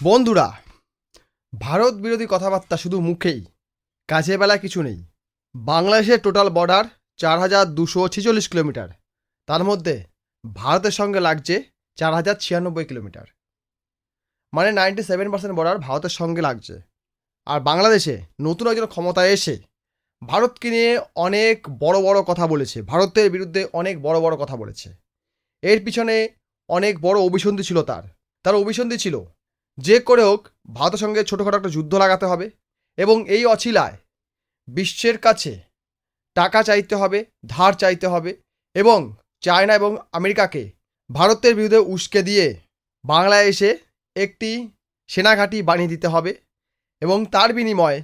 বন্ধুরা, ভারত বিরোধী কথাবার্তা শুধু মুখেই কাছে বেলা কিছু নেই। বাংলাদেশের টোটাল বর্ডার চার হাজার দুশো ছেচল্লিশ কিলোমিটার। তার মধ্যে ভারতের সঙ্গে লাগছে চার হাজার ছিয়ানব্বই কিলোমিটার। মানে নাইনটি সেভেন পার্সেন্ট বর্ডার ভারতের সঙ্গে লাগছে। আর বাংলাদেশে নতুন একজন ক্ষমতায় এসে ভারতকে নিয়ে অনেক বড় বড় কথা বলেছে। ভারতের বিরুদ্ধে অনেক বড় বড় কথা বলেছে। এর পিছনে অনেক বড় অভিসন্ধি ছিল তার। তার অভিসন্ধি ছিল যে করে হোক, ভারতের সঙ্গে ছোটোখাটো একটা যুদ্ধ লাগাতে হবে এবং এই অছিলায় বিশ্বের কাছে টাকা চাইতে হবে, ধার চাইতে হবে এবং চায়না এবং আমেরিকাকে ভারতের বিরুদ্ধে উস্কে দিয়ে বাংলায় এসে একটি সেনাঘাঁটি বানিয়ে দিতে হবে এবং তার বিনিময়ে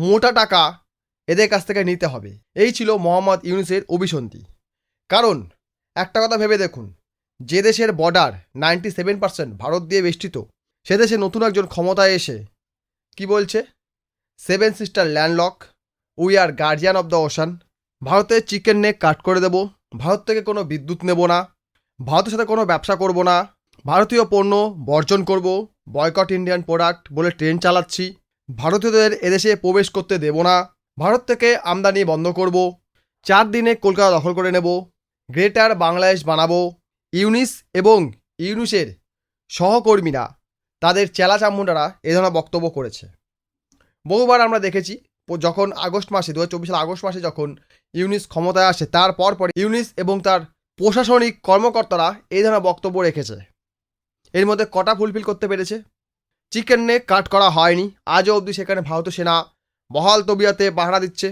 মোটা টাকা এদের কাছ থেকে নিতে হবে। এই ছিল মোহাম্মদ ইউনুসের অভিসন্ধি। কারণ একটা কথা ভেবে দেখুন, যে দেশের border ninety seven percent Bharat দিয়ে বেষ্টিত সে দেশে নতুন একজন ক্ষমতায় এসে কি বলছে? Seven sister landlock we are guardian of the ocean ভারতের চিকেন নেক কাট করে দেব। ভারত থেকে কোনো বিদ্যুৎ নেব না। ভারতের সাথে কোনো ব্যবসা করব না। ভারতীয় পণ্য বর্জন করব। বয়কট ইন্ডিয়ান প্রোডাক্ট বলে ট্রেন চালাচ্ছি। ভারতীয়দের এদেশে প্রবেশ করতে দেব না। ভারত থেকে আমদানি বন্ধ করব। চার দিনে কলকাতা দখল করে নেব। গ্রেটার বাংলাদেশ বানাবো। ইউনিস এবং ইউনুসের সহকর্মীরা তাদের চেলা চামুন্ডারা এ ধরনের বক্তব্য করেছে। বহুবার আমরা দেখেছি যখন আগস্ট মাসে দু সাল আগস্ট মাসে যখন ইউনিস ক্ষমতায় আসে তারপর পর ইউনিস এবং তার প্রশাসনিক কর্মকর্তারা এই ধরনের বক্তব্য রেখেছে। এর মধ্যে কটা ফুলফিল করতে পেরেছে? চিকেন নেক কাট করা হয়নি। আজও অবধি সেখানে ভারতীয় সেনা বহাল তবিয়াতে পাহারা দিচ্ছে,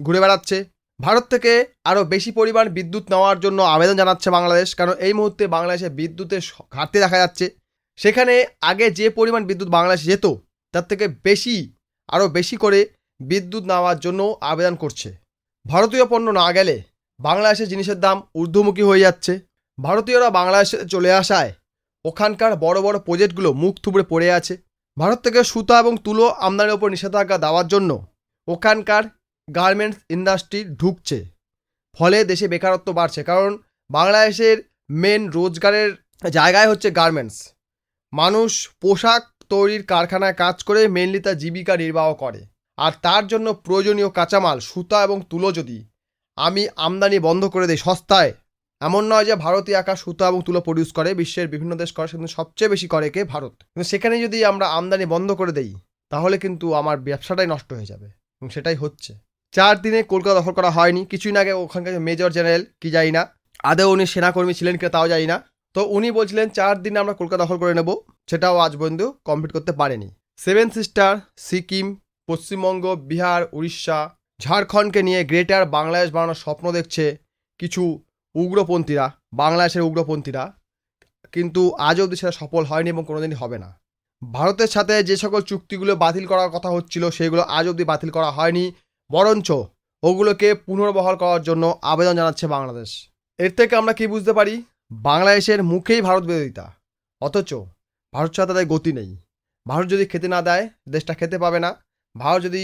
ঘুরে বেড়াচ্ছে। ভারত থেকে আরও বেশি পরিমাণ বিদ্যুৎ নেওয়ার জন্য আবেদন জানাচ্ছে বাংলাদেশ, কারণ এই মুহূর্তে বাংলাদেশে বিদ্যুতের ঘাটতি দেখা যাচ্ছে। সেখানে আগে যে পরিমাণ বিদ্যুৎ বাংলাদেশে যেত, তার থেকে বেশি আরও বেশি করে বিদ্যুৎ নেওয়ার জন্য আবেদন করছে। ভারতীয় পণ্য না গেলে বাংলাদেশের জিনিসের দাম ঊর্ধ্বমুখী হয়ে যাচ্ছে। ভারতীয়রা বাংলাদেশে চলে আসায় ওখানকার বড় বড় প্রজেক্টগুলো মুখ থুবড়ে পড়ে আছে। ভারত থেকে সুতা এবং তুলো আমদানির ওপর নিষেধাজ্ঞা দেওয়ার জন্য ওখানকার গার্মেন্টস ইন্ডাস্ট্রি ঢুকছে। ফলে দেশে বেকারত্ব বাড়ছে, কারণ বাংলাদেশের মেন রোজগারের জায়গায় হচ্ছে গার্মেন্টস। মানুষ পোশাক তৈরির কারখানায় কাজ করে মেনলি তার জীবিকা নির্বাহ করে। আর তার জন্য প্রয়োজনীয় কাঁচামাল, সুতা এবং তুলো যদি আমি আমদানি বন্ধ করে দিই সস্তায়, এমন নয় যে ভারতীয় একা সুতা এবং তুলো প্রডিউস করে, বিশ্বের বিভিন্ন দেশ করে, কিন্তু সবচেয়ে বেশি করে কে? ভারত। কিন্তু সেখানে যদি আমরা আমদানি বন্ধ করে দেই, তাহলে কিন্তু আমার ব্যবসাটাই নষ্ট হয়ে যাবে। এবং সেটাই হচ্ছে। চার দিনে কলকাতা দখল করা হয়নি। কিছুদিন আগে ওখানকার মেজর জেনারেল, কি জানি না, আদৌ উনি সেনাকর্মী ছিলেন কিনা তাও জানি না। তো উনি বলছিলেন, চার দিনে আমরা কলকাতা দখল করে নেব। সেটাও আজ পর্যন্ত কমপ্লিট করতে পারেনি। সেভেন সিস্টার সিকিম পশ্চিমবঙ্গ, বিহার, উড়িষ্যা, ঝাড়খণ্ডকে নিয়ে গ্রেটার বাংলাদেশ বানানোর স্বপ্ন দেখছে কিছু উগ্রপন্থীরা, বাংলাদেশের উগ্রপন্থীরা। কিন্তু আজ অবধি সেটা সফল হয়নি এবং কোনোদিনই হবে না। ভারতের সাথে যে সকল চুক্তিগুলো বাতিল করার কথা হচ্ছিল, সেগুলো আজ অবধি বাতিল করা হয়নি। বরঞ্চ ওগুলোকে পুনর্বহাল করার জন্য আবেদন জানাচ্ছে বাংলাদেশ। এর থেকে আমরা কি বুঝতে পারি? বাংলাদেশের মুখেই ভারত বিরোধিতা। অথচ ভারত ছাড়া তাদের গতি নেই। ভারত যদি খেতে না দেয়, দেশটা খেতে পাবে না। ভারত যদি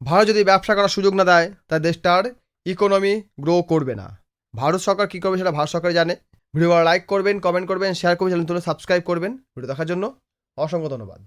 ভারত যদি ব্যবসা করার সুযোগ না দেয় তাহলে দেশটার ইকোনমি গ্রো করবে না। ভারত সরকার কী করবে সেটা ভারত সরকার জানে। ভিডিও লাইক করবেন কমেন্ট করবেন শেয়ার করবেন চ্যানেল সাবস্ক্রাইব করবেন। ভিডিও দেখার জন্য অসংখ্য ধন্যবাদ।